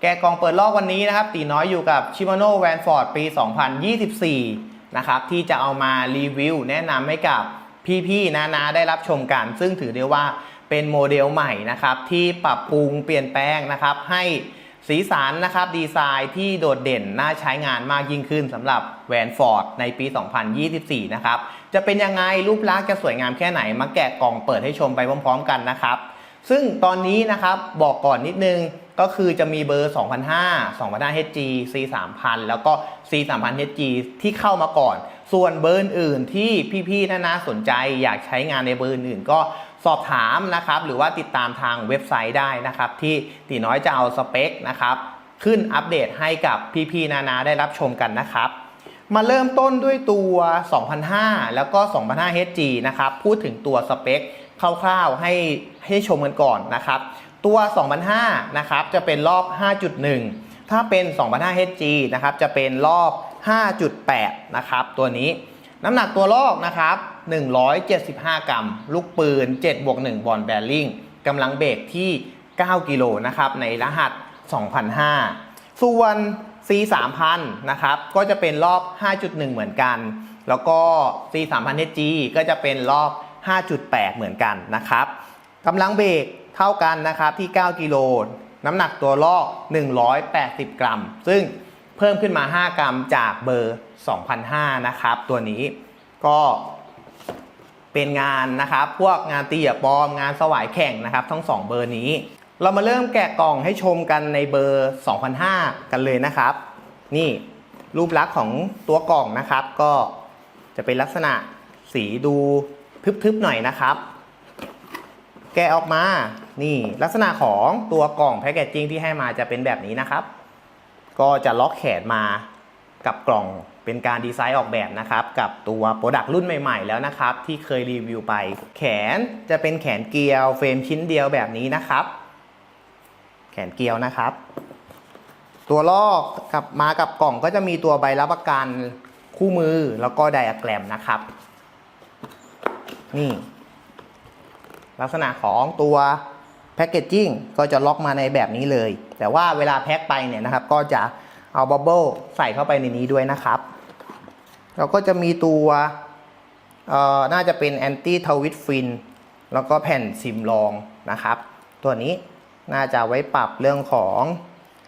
แกะกล่องเปิดลอกวันนี้นะครับ ตีน้อยอยู่กับ Shimano Van Ford ปี 2024 นะครับที่จะเอามารีวิวแนะนำให้กับพี่ๆนาๆได้รับชมกัน ซึ่งถือได้ว่าเป็นโมเดลใหม่นะครับ ที่ปรับปรุงเปลี่ยนแปลงนะครับ ให้สีสันนะครับดีไซน์ที่โดดเด่นน่าใช้งานมากยิ่งขึ้นสำหรับแวนฟอร์ดในปี 2024 นะครับ จะเป็นยังไงรูปลักษณ์จะสวยงามแค่ไหน มาแกะกล่องเปิดให้ชมไปพร้อม ๆ กันนะครับ ซึ่งตอนนี้นะครับบอกก่อนนิดนึงก็คือจะมีเบอร์ 2005 2005 HG C 3000แล้วก็ C 3000 HG ที่เข้ามาก่อน ส่วนเบอร์อื่นที่พี่ๆนาๆสนใจอยากใช้งานในเบอร์อื่นก็สอบถามนะครับ หรือว่าติดตามทางเว็บไซต์ได้นะครับ ที่ตีน้อยจะเอาสเปคนะครับ ขึ้นอัปเดตให้กับพี่ๆนานาได้รับชมกันนะครับ มาเริ่มต้นด้วยตัว 2005 แล้วก็ 2005 HG นะครับ พูดถึงตัวสเปค คร่าวๆให้ให้ชมกันก่อนนะครับ ตัว 2005นะครับจะเป็นรอบ 5.1 ถ้าเป็น 2005 HG นะครับจะเป็นรอบ 5.8 นะครับตัวนี้น้ำหนักตัวลอกนะครับ 175 กรัม ลูกปืน 7 บวก 1 บอลแบริ่งกำลังเบรกที่ 9 กิโลนะครับในรหัส 2005 ส่วน C 3000นะครับ ก็จะเป็นรอบ 5.1 เหมือนกัน แล้วก็ C 3000 HG ก็จะเป็นรอบ 5.8 เหมือนกันนะครับกำลังเบรกเท่ากันนะครับที่ 9 กิโล น้ำหนักตัวลอก 180 กรัม ซึ่งเพิ่มขึ้นมา 5 กรัมจากเบอร์ 2005 นะครับ ตัวนี้ก็เป็นงานนะครับ พวกงานตีอย่าปลอม งานสวายแข่งนะครับ ทั้ง 2 เบอร์นี้ เรามาเริ่มแกะกล่องให้ชมกันในเบอร์ 2005 กันเลยนะครับ นี่รูปลักษณ์ของตัวกล่องนะครับ ก็จะเป็นลักษณะสีดู ทึบๆหน่อยนะครับ แกะออกมานี่ลักษณะของตัวกล่องแพคเกจจิ้งที่ให้มาจะเป็นแบบนี้นะครับ ก็จะล็อกแขนมากับกล่องเป็นการดีไซน์ออกแบบนะครับ กับตัวโปรดักต์รุ่นใหม่ ๆ แล้วนะครับ ที่เคยรีวิวไป แขนจะเป็นแขนเกลียวเฟรมชิ้นเดียวแบบนี้นะครับ แขนเกลียวนะครับ ตัวลอกกับมากับกล่องก็จะมีตัวใบรับประกันคู่มือแล้วก็ไดอะแกรมนะครับ นี่ ลักษณะของตัวแพคเกจจิ้งก็จะล็อกมาในแบบนี้เลย แต่ว่าเวลาแพ็คไปเนี่ยนะครับ ก็จะเอาบับเบิลใส่เข้าไปในนี้ด้วยนะครับ เราก็จะมีตัวเอ่อน่าจะเป็นแอนตี้ทวิตฟินแล้วก็แผ่นซิมรองนะครับ ตัวนี้น่าจะไว้ปรับเรื่องของ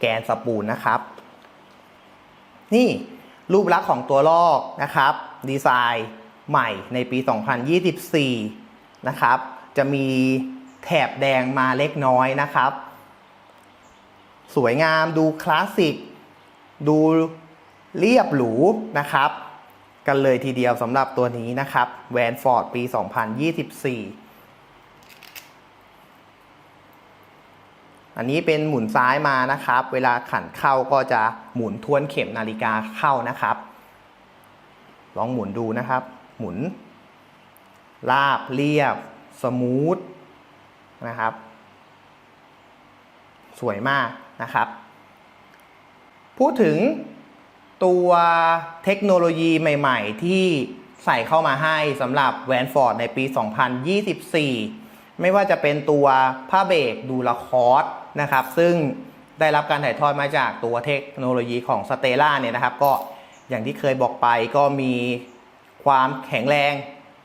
แกนสปูลนะครับ นี่รูปลักษณ์ของตัวลอกนะครับ ดีไซน์ ใหม่ในปี 2024 นะครับ จะมีแถบแดงมาเล็กน้อยนะครับ สวยงามดูคลาสสิก ดูเรียบหรูนะครับ กันเลยทีเดียวสำหรับตัวนี้นะครับแวนฟอร์ดปี 2024อันนี้เป็นหมุนซ้ายมานะครับ เวลาขันเข้าก็จะหมุนทวนเข็มนาฬิกาเข้านะครับ ลองหมุนดูนะครับ หมุนลาบเรียบ สมูทนะครับ สวยมากนะครับ พูดถึงตัวเทคโนโลยีใหม่ ๆ ที่ใส่เข้ามาให้สำหรับแวนฟอร์ดในปี 2024 ไม่ว่าจะเป็นตัวผ้าเบรกดูลคอร์สนะครับ ซึ่งได้รับการถ่ายทอดมาจากตัวเทคโนโลยีของสเตล่าเนี่ยนะครับ ก็อย่างที่เคยบอกไปก็มี ความแข็งแรง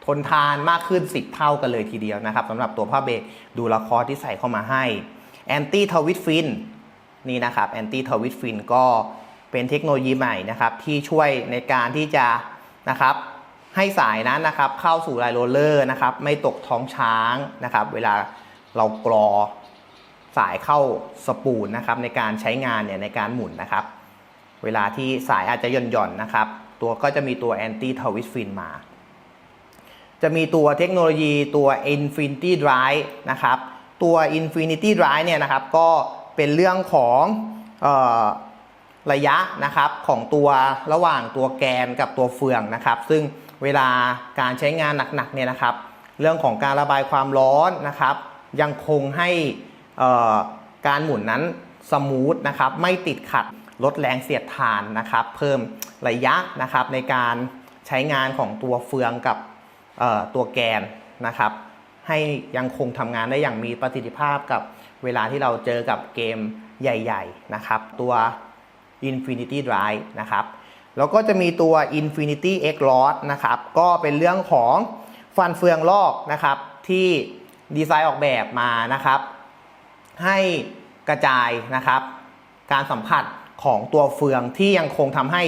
ทนทานมากขึ้น 10 เท่ากันเลยทีเดียวนะครับสำหรับตัวผ้าเบรกดูลาคอร์สที่ใส่เข้ามาให้แอนตี้ทวิตฟินนี่นะครับแอนตี้ทวิตฟินก็เป็นเทคโนโลยีใหม่นะครับ ที่ช่วยในการที่จะนะครับให้สายนั้นนะครับเข้าสู่ไลน์โรลเลอร์นะครับไม่ตกท้องช้างนะครับ เวลาเรากรอสายเข้าสปูลนะครับในการใช้งานเนี่ยในการหมุนนะครับ เวลาที่สายอาจจะหย่อนหย่อนๆนะครับ ตัวก็จะมีตัวแอนตี้ทวิสฟินมา จะมีตัวเทคโนโลยีตัว Infinity Drive นะครับ ตัว Infinity Drive เนี่ยนะครับก็เป็นเรื่องของออระยะนะครับของตัวระหว่างตัวแกนกับตัวเฟืองนะครับ ซึ่งเวลาการใช้งานหนักๆเนี่ยนะครับ เรื่องของการระบายความร้อนนะครับ ยังคงให้การหมุนนั้นสมูทนะครับไม่ติดขัดลดแรงเสียดทานนะครับ เพิ่ม ระยะนะครับในการใช้งานของตัวเฟืองกับตัวแกนนะครับให้ยังคงทำงานได้อย่างมีประสิทธิภาพกับเวลาที่เราเจอกับเกมใหญ่ๆนะครับตัว Infinity Drive นะครับแล้วก็จะมีตัว Infinity X Rod นะครับก็เป็นเรื่องของฟันเฟืองลอกนะครับที่ดีไซน์ออกแบบมานะครับให้กระจายนะครับการสัมผัสของตัวเฟืองที่ยังคงทำให้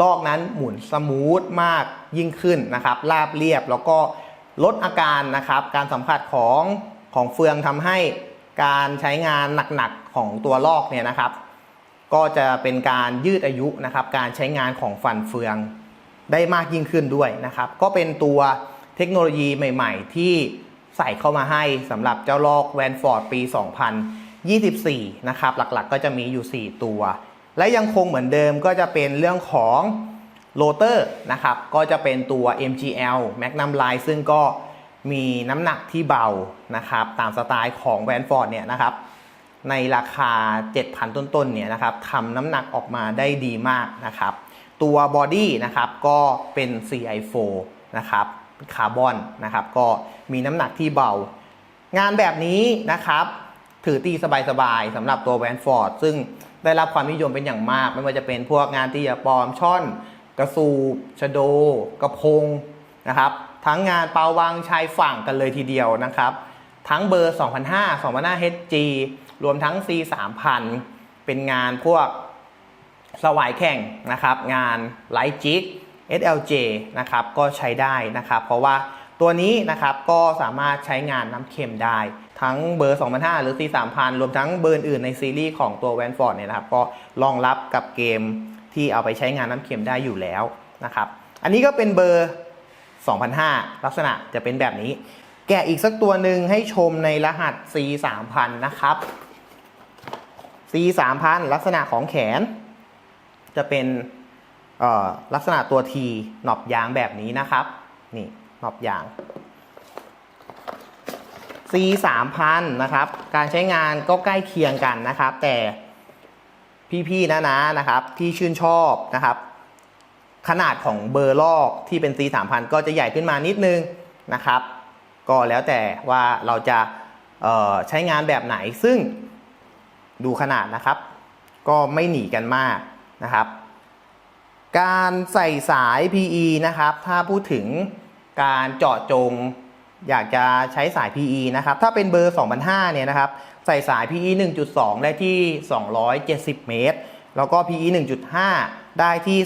ลอกนั้นหมุนสมูทมากยิ่งขึ้นนะครับราบเรียบแล้วก็ลดอาการนะครับ การสัมผัสของของเฟืองทำให้การใช้งานหนักๆของตัวลอกเนี่ยนะครับ ก็จะเป็นการยืดอายุนะครับ การใช้งานของฟันเฟืองได้มากยิ่งขึ้นด้วยนะครับ ก็เป็นตัวเทคโนโลยีใหม่ ๆ ที่ใส่เข้ามาให้สำหรับเจ้าลอกแวนฟอร์ดปี 2024 นะครับ หลักๆก็จะมีอยู่ 4 ตัว และยังคงเหมือนเดิมก็จะเป็นเรื่องของโรเตอร์นะครับก็จะเป็นตัว MGL Magnum Line ซึ่งก็มีน้ำหนักที่เบานะครับตามสไตล์ของแวนฟอร์ดเนี่ยนะครับในราคา 7,000 ต้นๆเนี่ยนะครับทำน้ำหนักออกมาได้ดีมากนะครับตัวบอดี้นะครับก็เป็น CI4 นะครับคาร์บอนนะครับก็มีน้ำหนักที่เบา งานแบบนี้นะครับถือตีสบายๆสำหรับตัวแวนฟอร์ดซึ่ง ได้รับความนิยมเป็นอย่างมาก ไม่ว่าจะเป็นพวกงานตีอะปอมช่อน กระสูบชโด กระพงนะครับ ทั้งงานเปาวางชายฝั่งกันเลยทีเดียวนะครับ ทั้งเบอร์ 2005 2005 HG รวมทั้ง C 3000เป็นงานพวกสวายแข่งนะครับ งานไลท์จิก SLJ นะครับก็ใช้ได้นะครับ เพราะว่าตัวนี้นะครับก็สามารถใช้งานน้ำเค็มได้ ทั้งเบอร์ 2005 หรือ C 3000 รวมทั้งเบอร์อื่นในซีรีส์ของตัวแวนฟอร์ดเนี่ยนะครับ ก็รองรับกับเกมที่เอาไปใช้งานน้ำเค็มได้อยู่แล้วนะครับ อันนี้ก็เป็นเบอร์ 2005 ลักษณะจะเป็นแบบนี้ แกะอีกสักตัวหนึ่งให้ชมในรหัส C 3000 นะครับ C 3000 ลักษณะของแขน จะเป็นลักษณะตัว T หนอบยางแบบนี้นะครับ นี่หนอบยาง C 3000 นะครับ การใช้งานก็ใกล้เคียงกันนะครับ แต่พี่ๆนะนะนะครับ ที่ชื่นชอบนะครับ ขนาดของเบอร์ลอกที่เป็น C 3000 ก็จะใหญ่ขึ้นมานิดนึงนะครับ ก็แล้วแต่ว่าเราจะใช้งานแบบไหนซึ่งดูขนาดนะครับ ก็ไม่หนีกันมากนะครับ การใส่สาย PE นะครับ ถ้าพูดถึงการเจาะจง อยากจะใช้สาย PE นะครับ ถ้าเป็นเบอร์2005เนี่ยนะครับ ใส่สาย PE 1.2 ได้ที่ 270 เมตร แล้วก็ PE 1.5 ได้ที่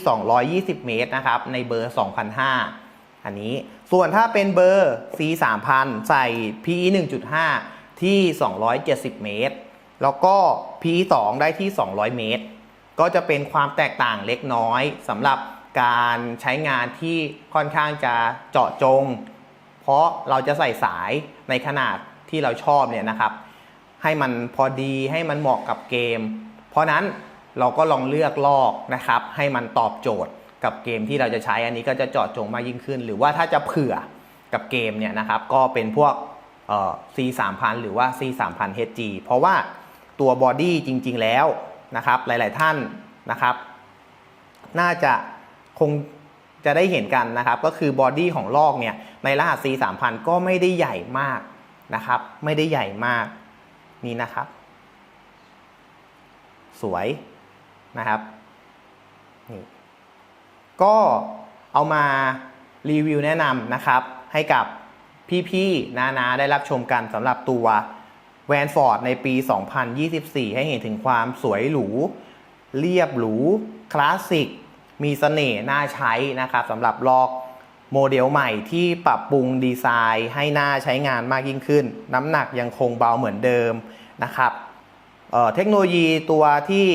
220 เมตรนะครับ ในเบอร์2005 อันนี้ ส่วนถ้าเป็นเบอร์ C 3000ใส่ PE 1.5 ที่ 270 เมตร แล้วก็ PE 2 ได้ที่ 200 เมตร ก็จะเป็นความแตกต่างเล็กน้อยสำหรับการใช้งานที่ค่อนข้างจะเจาะจง เพราะเราจะใส่สายในขนาดที่เราชอบเนี่ยนะครับ ให้มันพอดีให้มันเหมาะกับเกม เพราะนั้นเราก็ลองเลือกลอกนะครับ ให้มันตอบโจทย์กับเกมที่เราจะใช้อันนี้ก็จะเจาะจงมากยิ่งขึ้น หรือว่าถ้าจะเผื่อกับเกมเนี่ยนะครับ ก็เป็นพวก C 3000หรือว่า C 3000 HG เพราะว่าตัวบอดี้จริง ๆ แล้วนะครับ หลาย ๆ ท่านนะครับ น่าจะคงจะได้เห็นกันนะครับ ก็คือบอดี้ของลอกเนี่ย ในรหัส C 3000ก็ไม่ได้ใหญ่มากนะครับ ไม่ได้ใหญ่มากนี่นะครับ สวยนะครับนี่ก็เอามารีวิวแนะนำนะครับ ให้กับพี่ๆ นานาได้รับชมกันสำหรับตัวแวนฟอร์ดในปี 2024 ให้เห็นถึงความสวยหรู เรียบหรู คลาสสิก มีเสน่ห์น่าใช้นะครับสำหรับลอก โมเดลใหม่ที่ปรับปรุงดีไซน์ให้หน่าใช้งานมากยิ่งขึ้น น้ำหนักยังคงเบาเหมือนเดิมนะครับเเทคโนโลยีตัวที่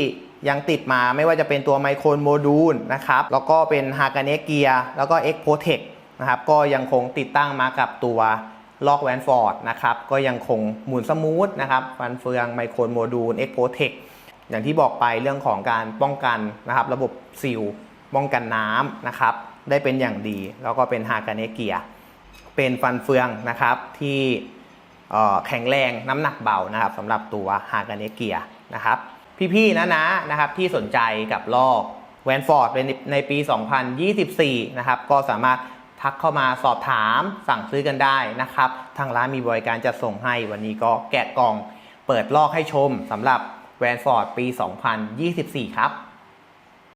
ยังติดมาไม่ว่าจะเป็นตัวไมโครโมดูลนะครับแล้วก็เป็นฮากาเนเกียแล้วก็ X p o t e c นะครับก็ยังคงติดตั้งมากับตัวล็อกแวนฟอร์ดนะครับก็ยังคงหมุนสมูทนะครับฟันเฟืองไมโครโมดูล X p o t e c อย่างที่บอกไปเรื่องของการป้องกันนะครับ ระบบซิลป้องกันน้ำนะครับ ได้เป็นอย่างดี แล้วก็เป็นฮากาเนเกียเป็นฟันเฟืองนะครับที่แข็งแรงน้ำหนักเบานะครับสำหรับตัวฮากาเนเกียนะครับ พี่ๆนะนะนะครับที่สนใจกับลอกแวนฟอร์ดในในปี 2024 นะครับ ก็สามารถทักเข้ามาสอบถามสั่งซื้อกันได้นะครับ ทางร้านมีบริการจัดส่งให้วันนี้ก็แกะกล่องเปิดลอกให้ชมสำหรับแวนฟอร์ดปี 2024 ครับ